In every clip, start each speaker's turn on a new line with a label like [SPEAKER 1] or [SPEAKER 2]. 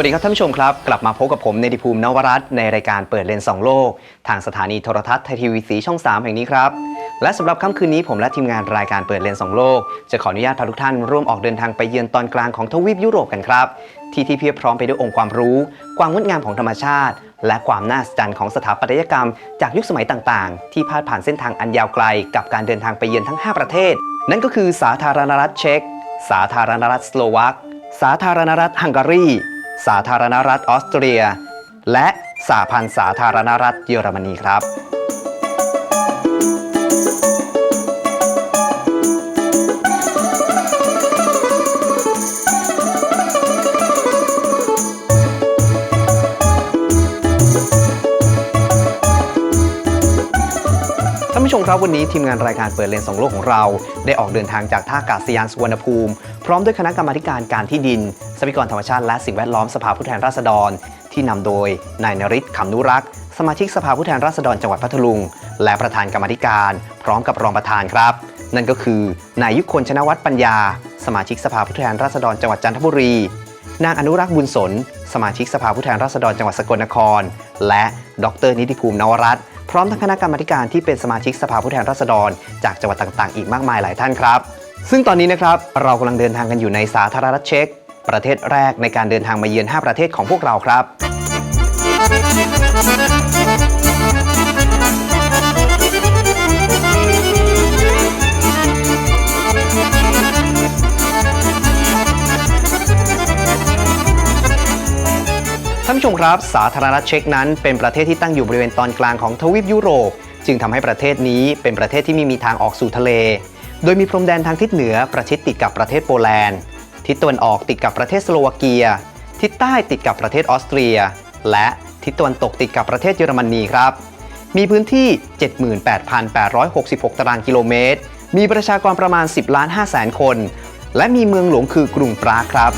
[SPEAKER 1] วัสดีครับท่านผู้ชมครับ กลับมาพบกับผมเนติภูมินวรัตน์ในรายการเปิดเลนส์สองโลก ทางสถานีโทรทัศน์ไทยทีวีสีช่อง 3 แห่งนี้ครับ และสำหรับค่ำคืนนี้ผมและทีมงานรายการเปิดเลนส์สองโลก จะขออนุญาตพาทุกท่านร่วมออกเดินทางไปเยือนตอนกลางของทวีปยุโรปกันครับ ที่ที่เพียบพร้อมไปด้วยองค์ความรู้ ความงดงามของธรรมชาติ และความน่าสนใจของสถาปัตยกรรม จากยุคสมัยต่างๆ ที่พาดผ่านเส้นทางอันยาวไกล กับการเดินทางไปเยือนทั้ง 5 ประเทศ นั่นก็คือสาธารณรัฐเช็กสาธารณรัฐสโลวักสาธารณรัฐฮังการี สาธารณรัฐออสเตรีย และสหพันธ์สาธารณรัฐเยอรมนีครับ มครับวันนี้ทีมงานรายการเปิดเลนสองโลกของเรา ได้ออกเดินทางจากท่าอากาศยานสุวรรณภูมิ พร้อมด้วยคณะกรรมาการการที่ดิน ทรัพยากรธรรมชาติและสิ่งแวดล้อมสภาผู้แทนราษฎร ที่นำโดยนายนริศขำนุรักษ์สมาชิกสภาผู้แทนราษฎรจังหวัดพัทลุง และประธานกรรมธิการ พร้อมกับรองประธานครับ นั่นก็คือนายยุคนชนวัฒน์ปัญญา สมาชิกสภาผู้แทนราษฎรจังหวัดจันทบุรี นางอนุรักษ์บุญสน สมาชิกสภาผู้แทนราษฎรจังหวัดสกลนคร และ ดรนิติภูมินวรัตน์ พร้อมทั้งคณะกรรมาธิการที่เป็นสมาชิกสภาผู้แทนราษฎร จากจังหวัดต่างๆ อีกมากมายหลายท่านครับ ซึ่งตอนนี้นะครับเรากำลังเดินทางกันอยู่ในสาธารณรัฐเช็กประเทศแรกในการเดินทางมาเยือน 5 ประเทศของพวกเราครับ ผู้ชมครับ สาธารณรัฐเช็กนั้น เป็นประเทศที่ตั้งอยู่บริเวณตอนกลางของทวีปยุโรป จึงทำให้ประเทศนี้เป็นประเทศที่ไม่มีทางออกสู่ทะเล โดยมีพรมแดนทางทิศเหนือประชิดติดกับประเทศโปแลนด์ ทิศตะวันออกติดกับประเทศสโลวาเกีย ทิศใต้ติดกับประเทศออสเตรีย และทิศตะวันตกติดกับประเทศเยอรมนีครับ มีพื้นที่ 78,866 ตารางกิโลเมตร มีประชากรประมาณ 10 ล้าน5แสนคน และมีเมืองหลวงคือกรุงปรากครับ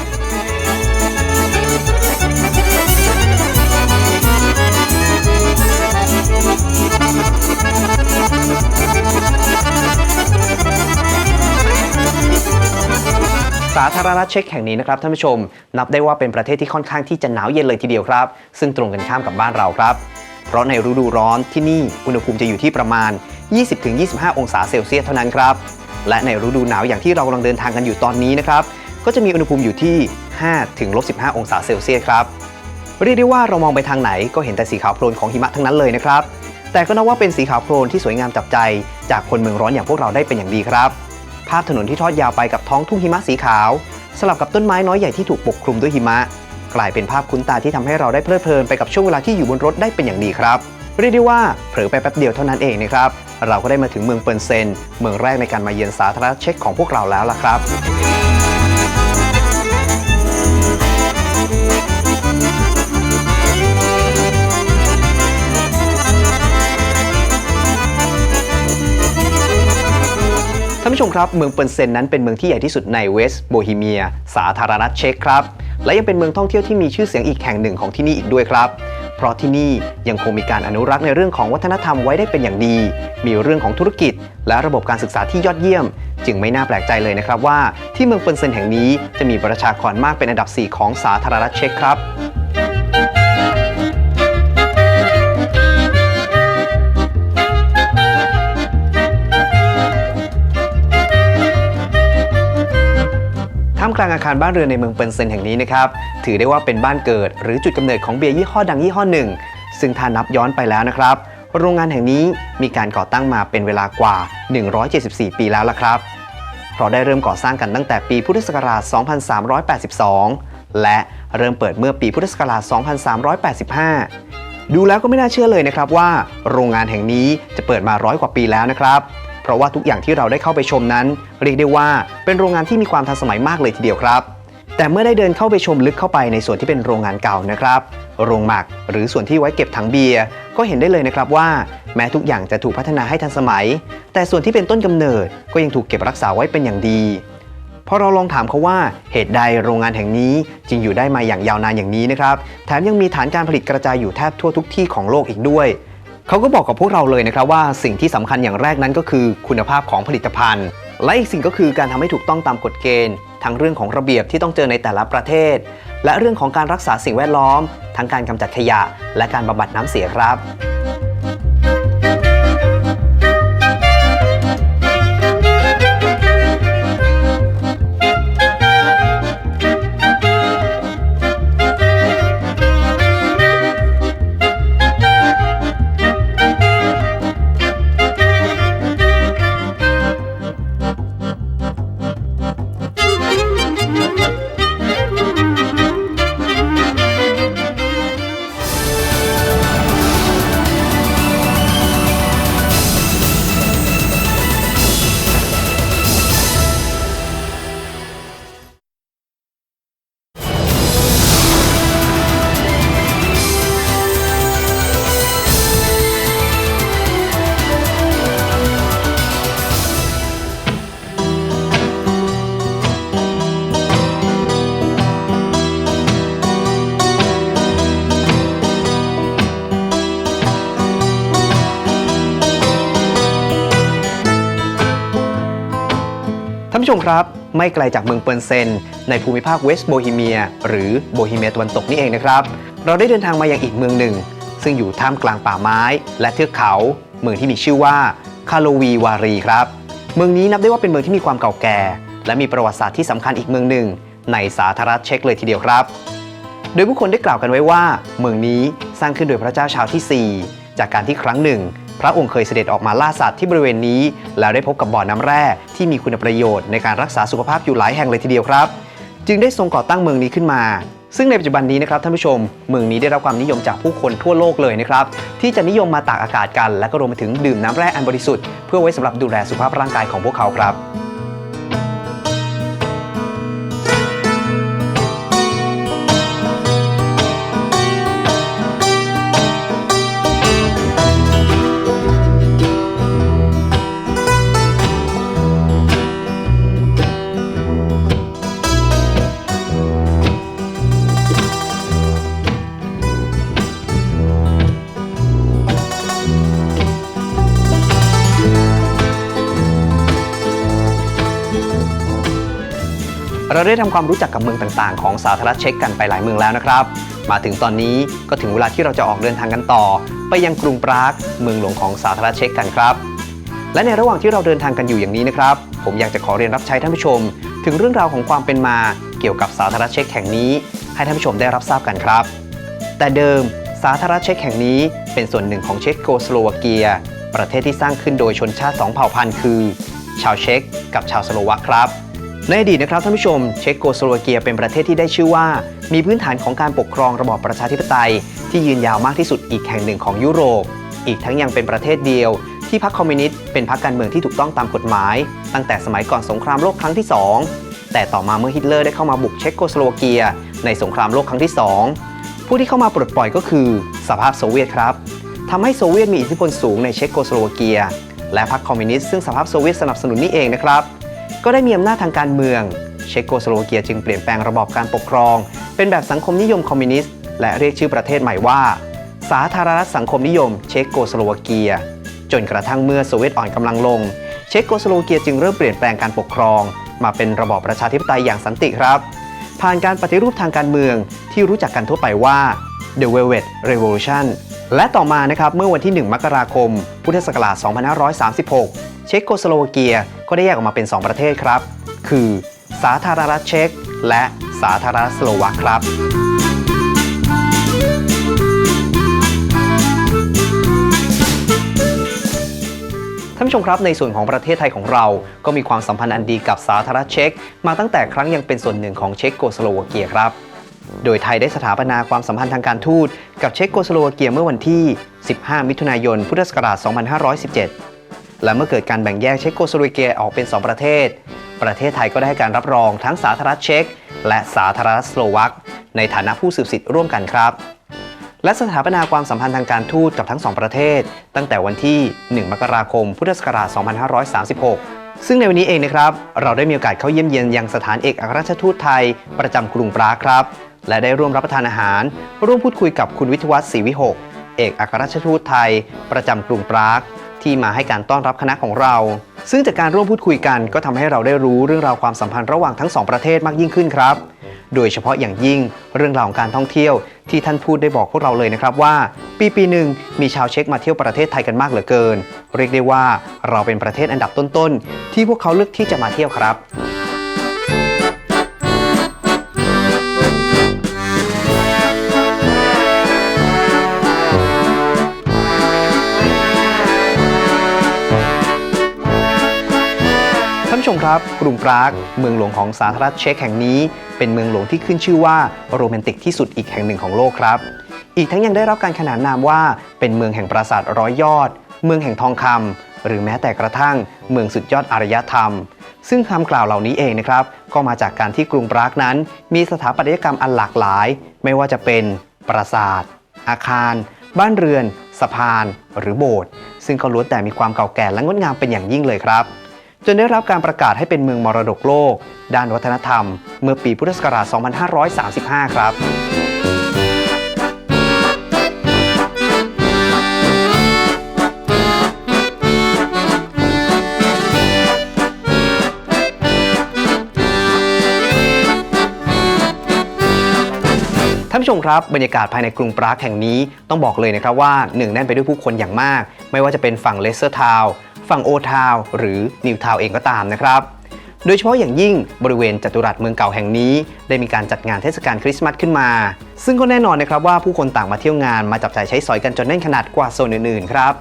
[SPEAKER 1] สาธารณรัฐเช็กแห่งนี้นะครับท่านผู้ชม นับได้ว่าเป็นประเทศที่ค่อนข้างที่จะหนาวเย็นเลยทีเดียวครับ ซึ่งตรงกันข้ามกับบ้านเราครับ เพราะในฤดูร้อนที่นี่อุณหภูมิจะอยู่ที่ประมาณ 20-25 องศาเซลเซียสเท่านั้นครับ และในฤดูหนาวอย่างที่เรากำลังเดินทางกันอยู่ตอนนี้นะครับก็จะมีอุณหภูมิอยู่ที่ 5-15 องศาเซลเซียสครับเรียกได้ว่าเรามองไปทางไหนก็เห็นแต่สีขาวโพลนของหิมะทั้งนั้นเลยนะครับ แต่ก็นับว่าเป็นสีขาวโพลนที่สวยงามจับใจ จากคนเมืองร้อนอย่างพวกเราได้เป็นอย่างดีครับ ภาพถนนที่ทอดยาวไปกับท้องทุ่งหิมะสีขาว สลับกับต้นไม้น้อยใหญ่ที่ถูกปกคลุมด้วยหิมะ กลายเป็นภาพคุ้นตาที่ทำให้เราได้เพลิดเพลินไปกับช่วงเวลาที่อยู่บนรถได้เป็นอย่างดีครับ เรียกได้ว่าเผลอไปแป๊บเดียวเท่านั้นเองนะครับ เราก็ได้มาถึงเมืองเปิร์นเซน เมืองแรกในการมาเยือนสาธารณเช็กของพวกเราแล้วล่ะครับ ผู้ชมครับ เมืองเปิร์เซนนั้นเป็นเมืองที่ใหญ่ที่สุดในเวสต์โบฮีเมีย สาธารณรัฐเช็กครับ และยังเป็นเมืองท่องเที่ยวที่มีชื่อเสียงอีกแห่งหนึ่งของที่นี่อีกด้วยครับ เพราะที่นี่ยังคงมีการอนุรักษ์ในเรื่องของวัฒนธรรมไว้ได้เป็นอย่างดี มีเรื่องของธุรกิจ และระบบการศึกษาที่ยอดเยี่ยม จึงไม่น่าแปลกใจเลยนะครับว่า ที่เมืองเปิร์เซนแห่งนี้จะมีประชากรมากเป็นอันดับ 4 ของสาธารณรัฐเช็กครับามกลางอาคารบ้านเรือนในเมืองเปิร์นเซนแห่งนี้นะครับ ถือได้ว่าเป็นบ้านเกิด หรือจุดกำเนิดของเบียร์ยี่ห้อดังยี่ห้อหนึ่ง ซึ่งถ้านับย้อนไปแล้วนะครับ โรงงานแห่งนี้มีการก่อตั้งมาเป็นเวลากว่า 174 ปีแล้วละครับ เพราะได้เริ่มก่อสร้างกันตั้งแต่ปีพุทธศักราช 2382 และเริ่มเปิดเมื่อปีพุทธศักราช 2385 ดูแล้วก็ไม่น่าเชื่อเลยนะครับว่า โรงงานแห่งนี้จะเปิดมาร้อยกว่าปีแล้วนะครับ ราะว่าทุกอย่างที่เราได้เข้าไปชมนั้น เรียกได้ว่าเป็นโรงงานที่มีความทันสมัยมากเลยทีเดียวครับ แต่เมื่อได้เดินเข้าไปชมลึกเข้าไปในส่วนที่เป็นโรงงานเก่านะครับ โรงหมักหรือส่วนที่ไว้เก็บถังเบียร์ก็เห็นได้เลยนะครับว่า แม้ทุกอย่างจะถูกพัฒนาให้ทันสมัย แต่ส่วนที่เป็นต้นกำเนิดก็ยังถูกเก็บรักษาไว้เป็นอย่างดีพอเราลองถามเขาว่าเหตุใดโรงงานแห่งนี้จึงอยู่ได้มาอย่างยาวนานอย่างนี้นะครับ แถมยังมีฐานการผลิตกระจายอยู่แทบทั่วทุกที่ของโลกอีกด้วย เขาก็บอกกับพวกเราเลยนะครับว่าสิ่งที่สำคัญอย่างแรกนั้นก็คือคุณภาพของผลิตภัณฑ์ และอีกสิ่งก็คือการทำให้ถูกต้องตามกฎเกณฑ์ทั้งเรื่องของระเบียบที่ต้องเจอในแต่ละประเทศ และเรื่องของการรักษาสิ่งแวดล้อม ทั้งการกำจัดขยะ และการบำบัดน้ำเสียครับ ท่านผู้ชมครับ ไม่ไกลจากเมืองเปิร์นเซน ในภูมิภาคเวสต์โบฮีเมีย หรือโบฮีเมียตะวันตกนี่เองนะครับ เราได้เดินทางมายังอีกเมืองหนึ่ง ซึ่งอยู่ท่ามกลางป่าไม้ และเทือกเขา เมืองที่มีชื่อว่าคาโลวีวารีครับ เมืองนี้นับได้ว่าเป็นเมืองที่มีความเก่าแก่ และมีประวัติศาสตร์ที่สำคัญอีกเมืองหนึ่ง ในสาธารณรัฐเช็กเลยทีเดียวครับ โดยผู้คนได้กล่าวกันไว้ว่า เมืองนี้สร้างขึ้นโดยพระเจ้าชาวที่ 4 จากการที่ครั้งหนึ่ง พระองค์เคยเสด็จออกมาล่าสัตว์ที่บริเวณนี้ แล้วได้พบกับบ่อน้ำแร่ที่มีคุณประโยชน์ในการรักษาสุขภาพอยู่หลายแห่งเลยทีเดียวครับ จึงได้ทรงก่อตั้งเมืองนี้ขึ้นมาซึ่งในปัจจุบันนี้นะครับท่านผู้ชม เมืองนี้ได้รับความนิยมจากผู้คนทั่วโลกเลยนะครับ ที่จะนิยมมาตากอากาศกัน และก็รวมไปถึงดื่มน้ำแร่อันบริสุทธิ์เพื่อไว้สำหรับดูแลสุขภาพร่างกายของพวกเขาครับ เราได้ทำความรู้จักกับเมืองต่างๆ ของสาธารณรัฐเช็กกันไปหลายเมืองแล้วนะครับ มาถึงตอนนี้ก็ถึงเวลาที่เราจะออกเดินทางกันต่อ ไปยังกรุงปรากเมืองหลวงของสาธารณรัฐเช็กกันครับ และในระหว่างที่เราเดินทางกันอยู่อย่างนี้นะครับ ผมอยากจะขอเรียนรับใช้ท่านผู้ชม ถึงเรื่องราวของความเป็นมาเกี่ยวกับสาธารณรัฐเช็กแห่งนี้ ให้ท่านผู้ชมได้รับทราบกันครับ แต่เดิมสาธารณรัฐเช็กแห่งนี้เป็นส่วนหนึ่งของเช็กโกสโลวาเกีย ประเทศที่สร้างขึ้นโดยชนชาติสองเผ่าพันธุ์คือ ชาวเช็กกับชาวสโลวักครับ ในอดีตนะครับท่านผู้ชม เช็กโกสโลวาเกียเป็นประเทศที่ได้ชื่อว่า มีพื้นฐานของการปกครองระบอบประชาธิปไตย ที่ยืนยาวมากที่สุดอีกแห่งหนึ่งของยุโรป อีกทั้งยังเป็นประเทศเดียว ที่พรรคคอมมิวนิสต์เป็นพรรคการเมืองที่ถูกต้องตามกฎหมาย ตั้งแต่สมัยก่อนสงครามโลกครั้งที่ 2 แต่ต่อมาเมื่อฮิตเลอร์ได้เข้ามาบุกเช็กโกสโลวาเกีย ในสงครามโลกครั้งที่ 2 ผู้ที่เข้ามาปลดปล่อยก็คือสหภาพโซเวียตครับทำให้โซเวียตมีอิทธิพลสูงในเช็กโกสโลวาเกีย และพรรคคอมมิวนิสต์ซึ่งสหภาพโซเวียตสนับสนุนนี่เองนะครับ ก็ได้มีอำนาจทางการเมือง เช็กโกสโลวาเกียจึงเปลี่ยนแปลงระบอบการปกครอง เป็นแบบสังคมนิยมคอมมิวนิสต์และเรียกชื่อประเทศใหม่ว่า สาธารณรัฐสังคมนิยม เช็กโกสโลวาเกีย จนกระทั่งเมื่อโซเวียตอ่อนกำลังลง เช็กโกสโลวาเกียจึงเริ่มเปลี่ยนแปลงการปกครอง มาเป็นระบอบประชาธิปไตยอย่างสันติครับ ผ่านการปฏิรูปทางการเมืองที่รู้จักกันทั่วไปว่า The Velvet Revolution และต่อมานะครับเมื่อวันที่ 1 มกราคม พุทธศักราช 2536 เช็กโกสโลวาเกียก็ได้แยกออกมาเป็น 2 ประเทศครับ คือ สาธารณรัฐเช็กและสาธารณรัฐสโลวักครับท่านผู้ชมครับในส่วนของประเทศไทยของเรา ก็มีความสัมพันธ์อันดีกับสาธารณรัฐเช็กมาตั้งแต่ครั้งยังเป็นส่วนหนึ่งของเช็กโกสโลวาเกียครับ โดยไทยได้สถาปนาความสัมพันธ์ทางการทูตกับเช็กโกสโลวาเกียเมื่อวันที่ 15 มิถุนายน พุทธศักราช 2517 และเมื่อเกิดการแบ่งแยกเช็กโกสโลวาเกียออกเป็น 2 ประเทศ ประเทศไทยก็ได้ให้การรับรองทั้งสาธารณรัฐเช็กและสาธารณรัฐสโลวักในฐานะผู้สืบสิทธิ์ร่วมกันครับ และสถาปนาความสัมพันธ์ทางการทูตกับทั้งสองประเทศ ตั้งแต่วันที่ 1 มกราคม พุทธศักราช 2536 ซึ่งในวันนี้เองนะครับ เราได้มีโอกาสเข้าเยี่ยมเยียนยังสถานเอกอัครราชทูตไทย ประจำกรุงปรากครับ และได้ร่วมรับประทานอาหาร ร่วมพูดคุยกับคุณวิทวัฒน์ศรีวิหก เอกอัครราชทูตไทย ประจำกรุงปราก ที่มาให้การต้อนรับคณะของเรา ซึ่งจากการร่วมพูดคุยกันก็ทำให้เราได้รู้เรื่องราวความสัมพันธ์ระหว่างทั้งสองประเทศมากยิ่งขึ้นครับ โดยเฉพาะอย่างยิ่งเรื่องราวของการท่องเที่ยว ที่ท่านพูดได้บอกพวกเราเลยนะครับว่า ปีปีหนึ่งมีชาวเช็กมาเที่ยวประเทศไทยกันมากเหลือเกิน เรียกได้ว่าเราเป็นประเทศอันดับต้นๆที่พวกเขาเลือกที่จะมาเที่ยวครับ ครับ กรุงปรากเมืองหลวงของสาธารณรัฐเช็กแห่งนี้ เป็นเมืองหลวงที่ขึ้นชื่อว่าโรแมนติกที่สุดอีกแห่งหนึ่งของโลกครับ อีกทั้งยังได้รับการขนานนามว่าเป็นเมืองแห่งปราสาทร้อยยอด เมืองแห่งทองคำหรือแม้แต่กระทั่งเมืองสุดยอดอารยธรรม ซึ่งคำกล่าวเหล่านี้เองนะครับ ก็มาจากการที่กรุงปรากนั้น มีสถาปัตยกรรมอันหลากหลาย ไม่ว่าจะเป็นปราสาท อาคาร บ้านเรือน สะพาน หรือโบสถ์ซึ่งก็ล้วนแต่มีความเก่าแก่และงดงามเป็นอย่างยิ่งเลยครับ จนได้รับการประกาศให้เป็นเมืองมรดกโลก ด้านวัฒนธรรม เมื่อปีพุทธศักราช 2535 ครับท่านผู้ชมครับบรรยากาศภายในกรุงปรากแห่งนี้ต้องบอกเลยนะครับว่าหนึ่งแน่นไปด้วยผู้คนอย่างมาก ไม่ว่าจะเป็นฝั่งเลสเตอร์ทาวน์ ฝั่งโอทาวหรือนิวทาวเองก็ตามนะครับโดยเฉพาะอย่างยิ่งบริเวณจัตุรัสเมืองเก่าแห่งนี้ ได้มีการจัดงานเทศกาลคริสต์มาสขึ้นมา ซึ่งก็แน่นอนนะครับว่าผู้คนต่างมาเที่ยวงานมาจับจ่ายใช้สอยกันจนแน่นขนาดกว่าโซนอื่นๆครับ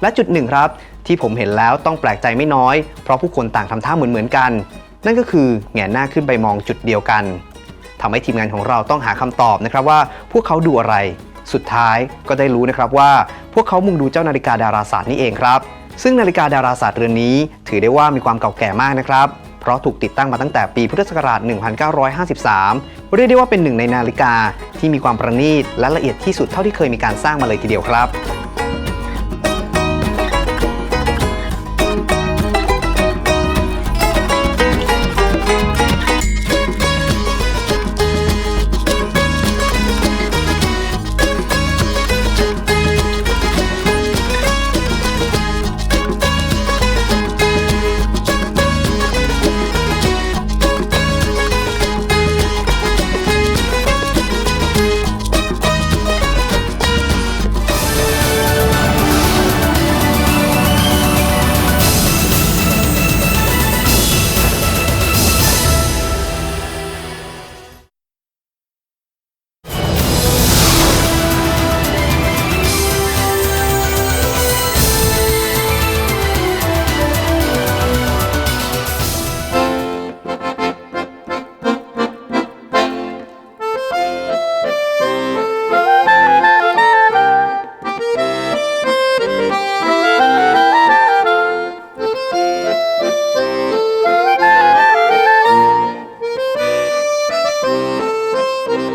[SPEAKER 1] และจุดหนึ่งครับ ที่ผมเห็นแล้วต้องแปลกใจไม่น้อย เพราะผู้คนต่างทำท่าเหมือนๆกัน นั่นก็คือแหงนหน้าขึ้นไปมองจุดเดียวกันทำให้ทีมงานของเราต้องหาคำตอบนะครับว่าพวกเขาดูอะไร สุดท้ายก็ได้รู้นะครับว่า พวกเขามุ่งดูเจ้านาฬิกาดาราศาสตร์นี่เองครับ ซึ่งนาฬิกาดาราศาสตร์เรือนนี้ ถือได้ว่ามีความเก่าแก่มากนะครับเพราะถูกติดตั้งมาตั้งแต่ปีพุทธศักราช 1953 เรียกได้ว่าเป็นหนึ่งในนาฬิกาที่มีความประณีตและละเอียดที่สุดเท่าที่เคยมีการสร้างมาเลยทีเดียวครับ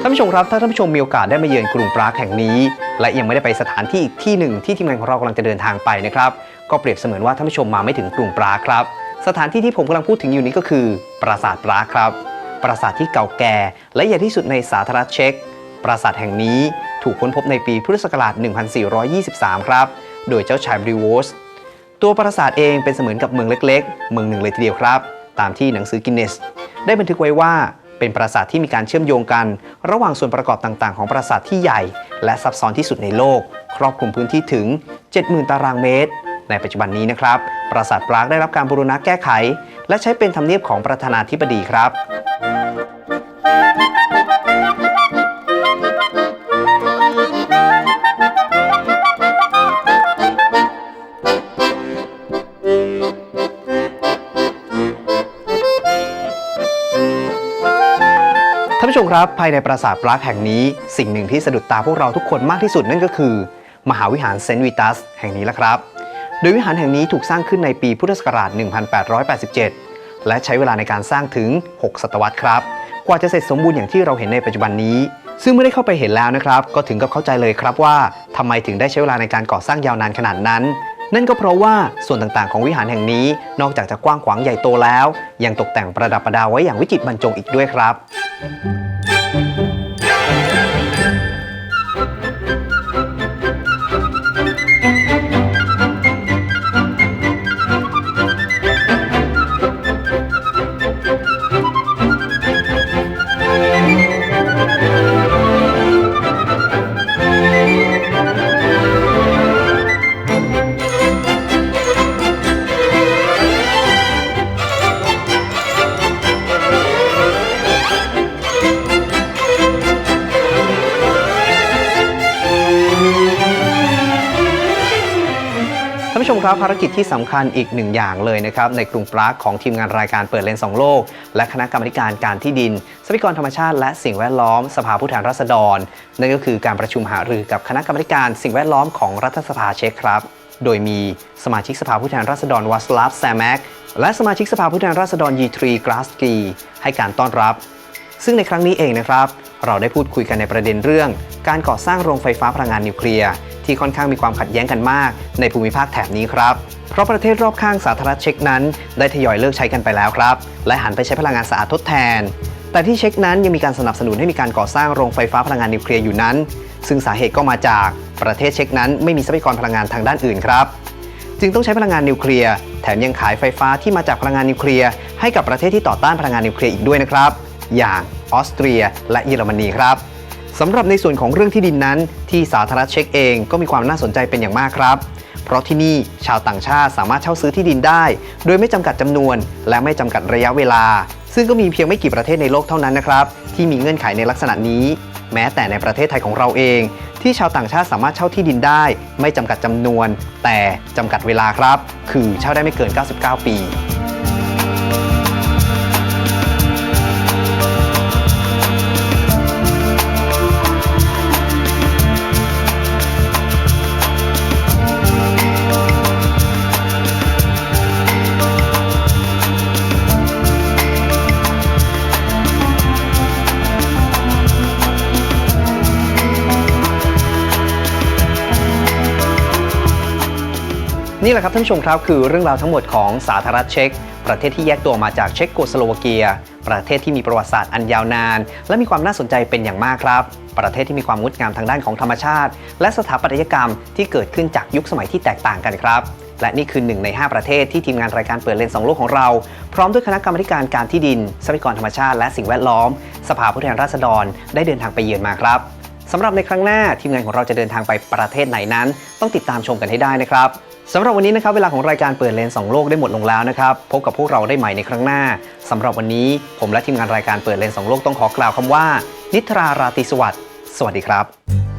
[SPEAKER 1] านผู้ชมครับถ้าท่านผู้ชมมีโอกาสได้มาเยือนกรุงปรากแห่งนี้ และยังไม่ได้ไปสถานที่อีกที่หนึ่งที่ทีมงานของเรากำลังจะเดินทางไปนะครับก็เปรียบเสมือนว่าท่านผู้ชมมาไม่ถึงกรุงปรากครับ สถานที่ที่ผมกำลังพูดถึงอยู่นี้ก็คือ ปราสาทปรากครับ ปราสาทที่เก่าแก่ และใหญ่ที่สุดในสาธารณรัฐเช็กปราสาทแห่งนี้ถูกค้นพบในปีพุทธศักราช 1423 ครับ โดยเจ้าชายบริวอสตัวปราสาทเองเป็นเสมือนกับเมืองเล็ก ๆ เมืองหนึ่งเลยทีเดียวครับ ตามที่หนังสือกินเนส ได้บันทึกไว้ว่า เป็นปราสาทที่มีการเชื่อมโยงกัน ระหว่างส่วนประกอบต่างๆ ของปราสาทที่ใหญ่ และซับซ้อนที่สุดในโลก ครอบคลุมพื้นที่ถึง 70,000 ตารางเมตร ในปัจจุบันนี้นะครับ ปราสาทปรากได้รับการบูรณะแก้ไข และใช้เป็นทำเนียบของประธานาธิบดีครับ ครับภายในปราสาทปรากแห่งนี้ สิ่งหนึ่งที่สะดุดตาพวกเราทุกคนมากที่สุดนั่นก็คือ มหาวิหารเซนต์วิตัสแห่งนี้ละครับ โดยวิหารแห่งนี้ถูกสร้างขึ้นในปีพุทธศักราช 1887 และใช้เวลาในการสร้างถึง 6 ศตวรรษครับ กว่าจะเสร็จสมบูรณ์อย่างที่เราเห็นในปัจจุบันนี้ ซึ่งเมื่อได้เข้าไปเห็นแล้วนะครับ ก็ถึงกับเข้าใจเลยครับว่าทำไมถึงได้ใช้เวลาในการก่อสร้างยาวนานขนาดนั้นนั่นก็เพราะว่าส่วนต่างๆ ของวิหารแห่งนี้ นอกจากจะกว้างขวางใหญ่โตแล้ว ยังตกแต่งประดับประดาไว้อย่างวิจิตรบรรจงอีกด้วยครับ รับภารกิจที่สำคัญอีกหนึ่งอย่างเลยนะครับในกรุงปรากของทีมงานรายการเปิดเลนส์สองโลก และคณะกรรมการการที่ดินทรัพยากรธรรมชาติ และสิ่งแวดล้อมสภาผู้แทนราษฎร นั่นก็คือการประชุมหารือกับคณะกรรมการสิ่งแวดล้อมของรัฐสภาเช็กครับโดยมีสมาชิกสภาผู้แทนราษฎรวัสลาฟแซมแมกและสมาชิกสภาผู้แทนราษฎรยีทรีกราสกีให้การต้อนรับ ซึ่งในครั้งนี้เองนะครับ เราได้พูดคุยกันในประเด็นเรื่อง การก่อสร้างโรงไฟฟ้าพลังงานนิวเคลียร์ที่ค่อนข้างมีความขัดแย้งกันมาก ในภูมิภาคแถบนี้ครับ เพราะประเทศรอบข้างสาธารณรัฐเช็กนั้น ได้ทยอยเลิกใช้กันไปแล้วครับ และหันไปใช้พลังงานสะอาดทดแทน แต่ที่เช็กนั้นยังมีการสนับสนุนให้มีการก่อสร้างโรงไฟฟ้าพลังงานนิวเคลียร์อยู่นั้น ซึ่งสาเหตุก็มาจากประเทศเช็กนั้น ไม่มีทรัพยากรพลังงานทางด้านอื่นครับจึงต้องใช้พลังงานนิวเคลียร์ แถมยังขายไฟฟ้าที่มาจากพลังงานนิวเคลียร์ให้กับประเทศที่ต่อต้านพลังงานนิวเคลียร์อีกด้วยนะครับ อย่างออสเตรีย และเยอรมนีครับสำหรับในส่วนของเรื่องที่ดินนั้น ที่สาธารณรัฐเช็กเองก็มีความน่าสนใจเป็นอย่างมากครับ เพราะที่นี่ชาวต่างชาติสามารถเช่าซื้อที่ดินได้ โดยไม่จำกัดจำนวน และไม่จำกัดระยะเวลา ซึ่งก็มีเพียงไม่กี่ประเทศในโลกเท่านั้นนะครับ ที่มีเงื่อนไขในลักษณะนี้ แม้แต่ในประเทศไทยของเราเอง ที่ชาวต่างชาติสามารถเช่าที่ดินได้ ไม่จำกัดจำนวน แต่จำกัดเวลาครับ คือเช่าได้ไม่เกิน 99 ปี นี่แหละครับท่านผู้ชมครับคือเรื่องราวทั้งหมดของสาธารณรัฐเช็กประเทศที่แยกตัวมาจากเช็กโกสโลวาเกีย ประเทศที่มีประวัติศาสตร์อันยาวนาน และมีความน่าสนใจเป็นอย่างมากครับ ประเทศที่มีความงดงามทางด้านของธรรมชาติ และสถาปัตยกรรมที่เกิดขึ้นจากยุคสมัยที่แตกต่างกันครับ และนี่คือหนึ่งใน 5 ประเทศที่ทีมงานรายการเปิดเลนส์สองโลกของเรา พร้อมด้วยคณะกรรมการการที่ดินทรัพยากรธรรมชาติ และสิ่งแวดล้อม สภาผู้แทนราษฎร ได้เดินทางไปเยือนมาครับสำหรับในครั้งหน้าทีมงานของเราจะเดินทางไปประเทศไหนนั้น ต้องติดตามชมกันให้ได้นะครับ สำหรับวันนี้นะครับเวลาของรายการเปิดเลนสองโลกได้หมดลงแล้วนะครับ พบกับพวกเราได้ใหม่ในครั้งหน้าสำหรับวันนี้ผมและทีมงานรายการเปิดเลนส์สองโลกต้องขอกล่าวคำว่า นิทราราตรีสวัสดิ์สวัสดีครับ